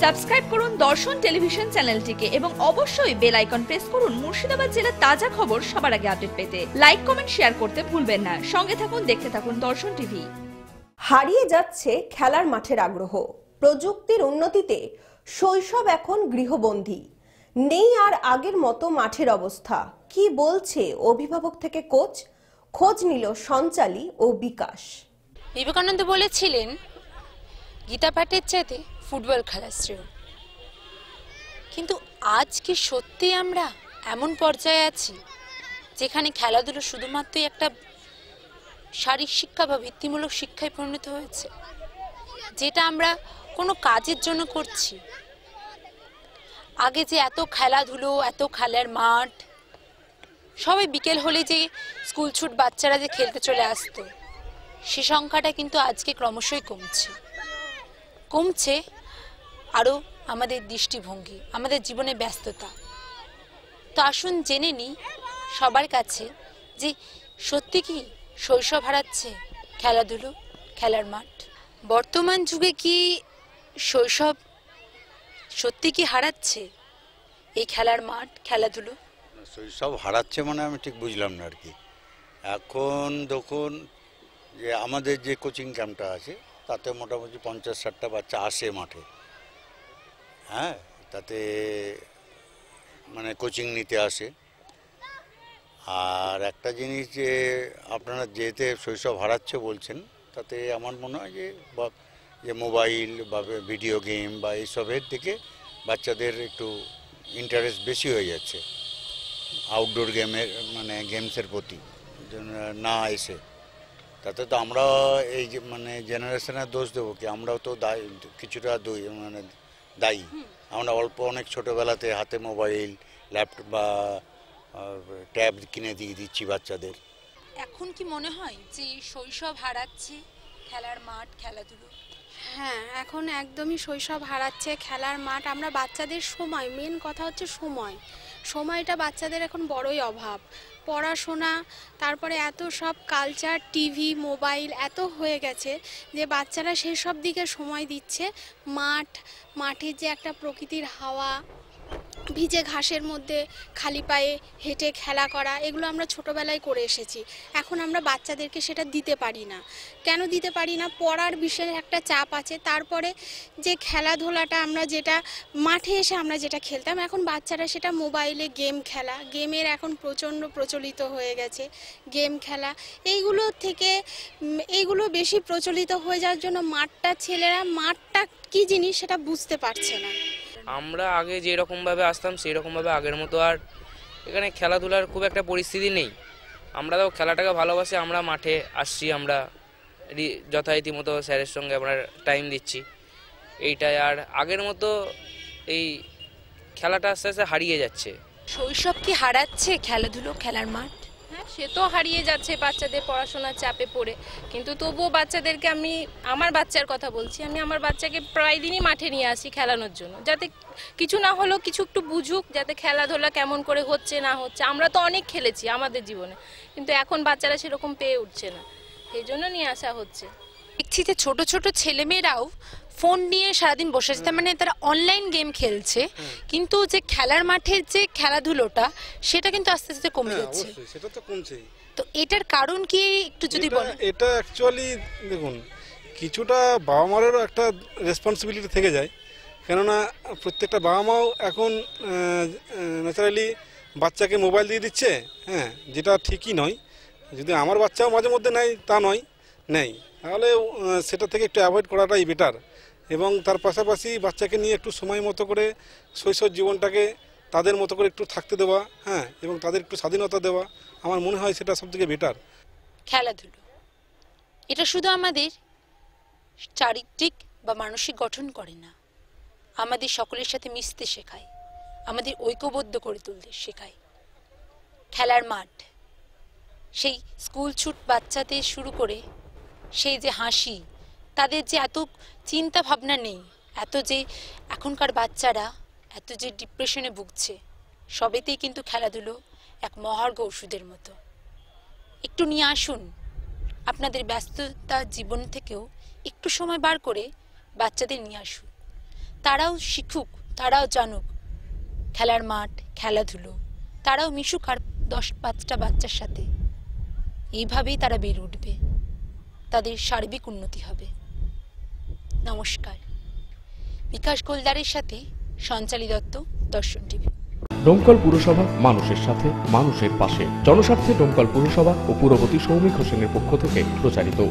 Subscribe করুন দর্শন television চ্যানেলটিকে এবং অবশ্যই বেল আইকন প্রেস করুন মুর্শিদাবাদ জেলার তাজা খবর সবার আগে আপডেট পেতে। লাইক কমেন্ট শেয়ার করতে ভুলবেন না। সঙ্গে থাকুন দেখতে থাকুন দর্শন টিভি। হারিয়ে যাচ্ছে খেলার মাঠের আগ্রহ। প্রযুক্তির উন্নতিতে শৈশব এখন গৃহবন্দী। নেই আর আগের মতো মাঠের অবস্থা। কি বলছে অভিভাবক থেকে কোচ? খোঁজ নিল সঞ্চালী ও বিকাশ। বিবেকানন্দ বলেছিলেন গীতা পাঠের চাইতে ফুটবল খেলা শ্রেয়। কিন্তু আজ কি সত্যি আমরা এমন পর্যায়ে আছি, যেখানে খেলাধুলো শুধুমাত্রই একটা শারীরিক শিক্ষা বা ভিত্তিমূলক শিক্ষায় পরিণত হয়েছে, যেটা আমরা কোনো কাজের জন্য করছি? আগে যে এত খেলাধুলো, এত খেলার মাঠ, সবাই বিকেল হলে যে স্কুল ছুট বাচ্চারা যে খেলতে চলে আসতো, সে সংখ্যাটা কিন্তু আজকে ক্রমশই কমছে। কমছে আরও আমাদের দৃষ্টিভঙ্গি, আমাদের জীবনে ব্যস্ততা। তো আসুন জেনে নিই সবার কাছে যে সত্যি কি শৈশব হারাচ্ছে খেলাধুলো, খেলার মাঠ? বর্তমান যুগে কি শৈশব সত্যি কি হারাচ্ছে এই খেলার মাঠ, খেলাধুলো? শৈশব হারাচ্ছে মানে আমি ঠিক বুঝলাম না আর কি। এখন দেখুন যে আমাদের যে কোচিং ক্যাম্পটা আছে তাতে মোটামুটি পঞ্চাশ ষাটটা বাচ্চা আসে মাঠে। হ্যাঁ তাতে মানে কোচিং নিতে আসে। আর একটা জিনিস যে আপনারা যেতে শৈশব হারাচ্ছে বলছেন, তাতে আমার মনে হয় যে বা যে মোবাইল বা ভিডিও গেম বা এইসবের দিকে বাচ্চাদের একটু ইন্টারেস্ট বেশি হয়ে যাচ্ছে। আউটডোর গেমের মানে গেমসের প্রতি। না এসে। তাতে তো আমরা এই যে মানে জেনারেশনের দোষ দেবো কি? আমরাও তো দায়ী কিছুটা দই মানে দায়ী। আমরা অল্প অনেক ছোটোবেলাতে হাতে মোবাইল ল্যাপটপ বা ট্যাব কিনে দিয়ে দিচ্ছি বাচ্চাদের। এখন কি মনে হয় যে শৈশব হারাচ্ছে খেলার মাঠ খেলাধুলো? হ্যাঁ এখন একদমই শৈশব হারাচ্ছে খেলার মাঠ। আমরা বাচ্চাদের সময় মেন কথা হচ্ছে সময়। সময়টা বাচ্চাদের এখন বড়ই অভাব। পড়াশোনা, তারপরে এত সব কালচার টিভি মোবাইল এত হয়ে গেছে যে বাচ্চারা সেসব দিকে সময় দিচ্ছে। মাঠ, মাঠের যে একটা প্রকৃতির হাওয়া ভিজে ঘাসের মধ্যে, খালি পায়ে হেঁটে খেলা করা, এগুলো আমরা ছোটোবেলায় করে এসেছি। এখন আমরা বাচ্চাদেরকে সেটা দিতে পারি না। কেন দিতে পারি না? পড়ার বিষয়ে একটা চাপ আছে। তারপরে যে খেলাধুলাটা আমরা যেটা, মাঠে এসে আমরা যেটা খেলতাম, এখন বাচ্চারা সেটা মোবাইলে গেম খেলা। গেমের এখন প্রচণ্ড প্রচলিত হয়ে গেছে। গেম খেলা। এইগুলো থেকে এইগুলো বেশি প্রচলিত হয়ে যাওয়ার জন্য মাঠটা ছেলেরা, মাঠটা কী জিনিস সেটা বুঝতে পারছে না। আমরা আগে যেরকমভাবে আসতাম সেই রকমভাবে আগের মতো আর এখানে খেলাধুলার খুব একটা পরিস্থিতি নেই। আমরা তো খেলাটাকে ভালোবাসি, আমরা মাঠে আসছি, আমরা যথারীতি মতো স্যারের সঙ্গে আমরা টাইম দিচ্ছি। এইটাই আর আগের মতো এই খেলাটা আস্তে আস্তে হারিয়ে যাচ্ছে। শৈশব কি হারাচ্ছে খেলাধুলো, খেলার মাঠ? সে তো হারিয়ে যাচ্ছে বাচ্চাদের পড়াশোনার চাপে পড়ে। কিন্তু তবুও বাচ্চাদেরকে আমি, আমার বাচ্চার কথা বলছি, আমি আমার বাচ্চাকে প্রায় দিনই মাঠে নিয়ে আসি খেলানোর জন্য। যাতে কিছু না হলেও কিছু একটু বুঝুক, যাতে খেলাধুলা কেমন করে হচ্ছে, না হচ্ছে। আমরা তো অনেক খেলেছি আমাদের জীবনে, কিন্তু এখন বাচ্চারা সেরকম পেয়ে উঠছে না। সেই জন্য নিয়ে আসা হচ্ছে। দেখছি যে ছোট ছোট ছেলেমেয়েরাও ফোন নিয়ে সারাদিন বসে আছে। মানে তারা অনলাইন গেম খেলছে কিন্তু যে খেলার মাঠের যে খেলাধুলোটা সেটা কিন্তু আস্তে আস্তে কমে হ্যাঁ যাচ্ছে। সেটা তো কমছেই। তো এটার কারণ কি একটু যদি বলেন? এটা অ্যাকচুয়ালি দেখুন কিছুটা বাবা মারেরও একটা রেসপন্সিবিলিটি থেকে যায়। কেননা প্রত্যেকটা বাবা মাও এখন ন্যাচারালি বাচ্চাকে মোবাইল দিয়ে দিচ্ছে হ্যাঁ যেটা ঠিকই নয়। যদি আমার বাচ্চাও মাঝে মধ্যে নেয় তা নয় নেই। তাহলে সেটা থেকে একটু অ্যাভয়েড করাটাই বেটার এবং তার পাশাপাশি বাচ্চাকে নিয়ে একটু সময় মতো করে শৈশব জীবনটাকে তাদের মতো করে একটু থাকতে দেওয়া হ্যাঁ এবং তাদের একটু স্বাধীনতা দেওয়া, আমার মনে হয় সেটা সবথেকে বেটার খেলাধুলো। এটা শুধু আমাদের চারিত্রিক বা মানসিক গঠন করে না। আমাদের সকলের সাথে মিশতে শেখায়। আমাদের ঐক্যবদ্ধ করে তুলতে শেখায়। খেলার মাঠ। সেই স্কুল ছুট বাচ্চাদের শুরু করে সেই যে হাসি, তাদের যে এত চিন্তা ভাবনা নেই, এত যে এখনকার বাচ্চারা, এত যে ডিপ্রেশনে ভুগছে, সবেতেই কিন্তু খেলাধুলো এক মহার্ঘ ওষুধের মতো। একটু নিয়ে আসুন, আপনাদের ব্যস্ততা জীবন থেকেও একটু সময় বার করে বাচ্চাদের নিয়ে আসুন তারাও শিখুক, তারাও জানুক, খেলার মাঠ, খেলাধুলো, তারাও মিশুক আর দশ পাঁচটা বাচ্চার সাথে। এইভাবেই তারা বেড়ে উঠবে। তাদের সার্বিক উন্নতি হবে। নমস্কার। বিকাশ গোলদারের সাথে সঞ্চালী দত্ত, দর্শন টিভি। ডোমকল পুরসভা, মানুষের সাথে, মানুষের পাশে। জনস্বার্থে ডোমকল পুরসভা ও পুরবতী সৌমিক হোসেনের পক্ষ থেকে প্রচারিত।